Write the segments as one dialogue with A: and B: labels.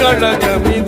A: gonna do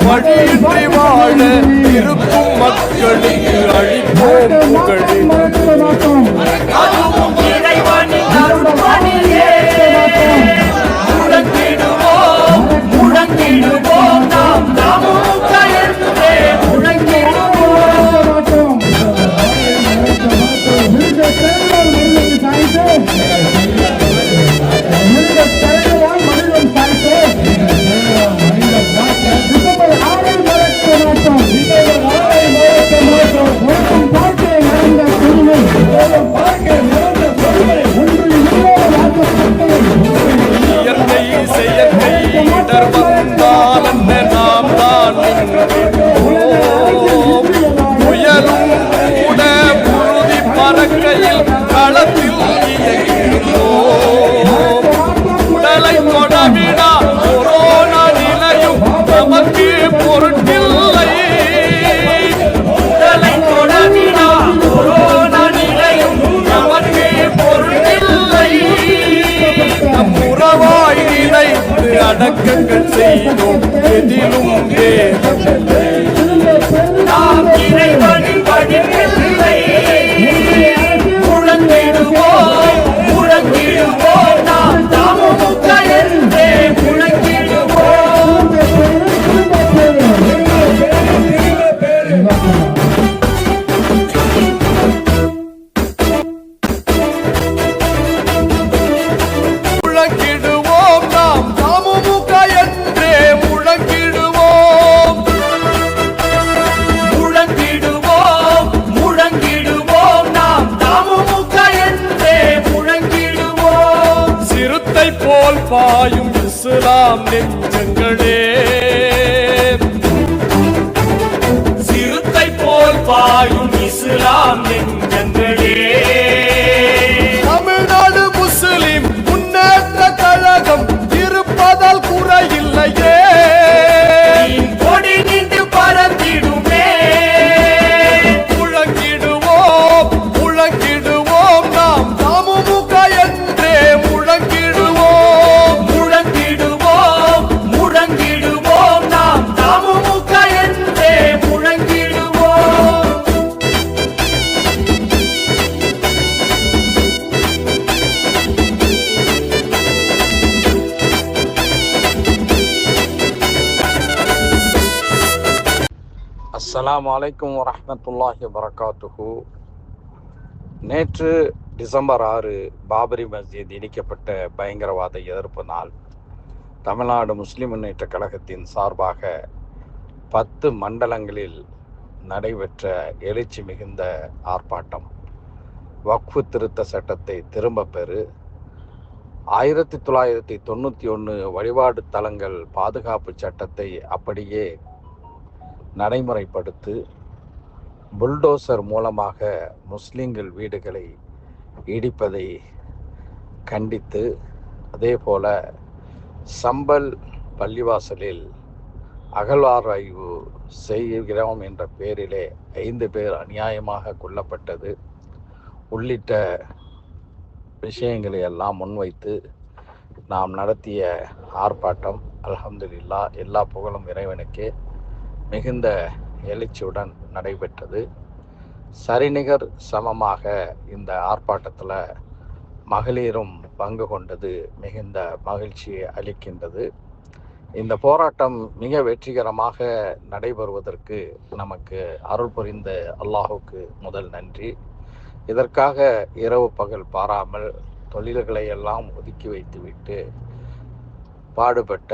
B: பணியின்றி வாழ இருக்கும் மக்களுக்கு அழிப்போம் புகழில்
A: அதுவும் இறைவனின் அருள்பணியே முழங்கிடுவோம் முழங்கிடுவோம் que el
B: vecino que. பாயும் இஸ்லாம் நெஞ்சங்களே.
C: அஸ்லாம் வலைக்கம் வரமத்துல்லாஹி வரகாத்துஹு நேற்று டிசம்பர் ஆறு பாபரி மஸ்ஜித் இடிக்கப்பட்ட பயங்கரவாத எதிர்ப்பு நாள். தமிழ்நாடு முஸ்லிம் முன்னேற்ற கழகத்தின் சார்பாக பத்து மண்டலங்களில் நடைபெற்ற எழுச்சி மிகுந்த ஆர்ப்பாட்டம். வக்ஃபு திருத்த சட்டத்தை திரும்ப பெறு. ஆயிரத்தி தொள்ளாயிரத்தி தொண்ணூற்றி ஒன்று வழிபாடு தலங்கள் பாதுகாப்பு சட்டத்தை அப்படியே நடைமுறைப்படுத்து புல்டோசர் மூலமாக முஸ்லீம்கள் வீடுகளை இடிப்பதை கண்டித்து அதே போல் சம்பல் பள்ளிவாசலில் அகழ்வாராய்வு செய்கிறோம் என்ற பேரிலே ஐந்து பேர் அநியாயமாக கொல்லப்பட்டது. உள்ளிட்ட விஷயங்களை எல்லாம் முன்வைத்து நாம் நடத்திய ஆர்ப்பாட்டம். அலமதுல்லா எல்லா புகழும் இறைவனுக்கே. மிகுந்த எழுச்சியுடன் நடைபெற்றது. சரிநிகர் சமமாக இந்த ஆர்ப்பாட்டத்தில் மகளிரும் பங்கு கொண்டது மிகுந்த மகிழ்ச்சியை அளிக்கின்றது. இந்த போராட்டம் மிக வெற்றிகரமாக நடைபெறுவதற்கு நமக்கு அருள் புரிந்த அல்லாஹுக்கு முதல் நன்றி. இதற்காக இரவு பகல் பாராமல் தொழில்களை எல்லாம் ஒதுக்கி வைத்துவிட்டு பாடுபட்ட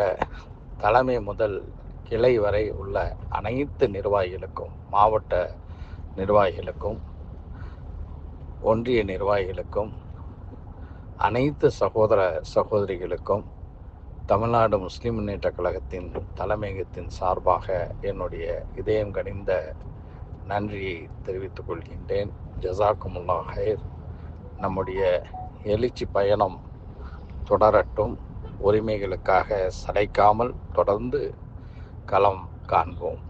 C: தலைமை முதல் கிளை வரை உள்ள அனைத்து நிர்வாகிகளுக்கும் மாவட்ட நிர்வாகிகளுக்கும் ஒன்றிய நிர்வாகிகளுக்கும் அனைத்து சகோதர சகோதரிகளுக்கும் தமிழ்நாடு முஸ்லிம் முன்னேற்ற கழகத்தின் தலைமையகத்தின் சார்பாக என்னுடைய இதயம் கனிந்த நன்றியை தெரிவித்துக் கொள்கின்றேன். ஜசாக்குமுல்லா ஹைர் நம்முடைய எழுச்சி பயணம் தொடரட்டும். உரிமைகளுக்காக சளைக்காமல் தொடர்ந்து cả lòng cản cũng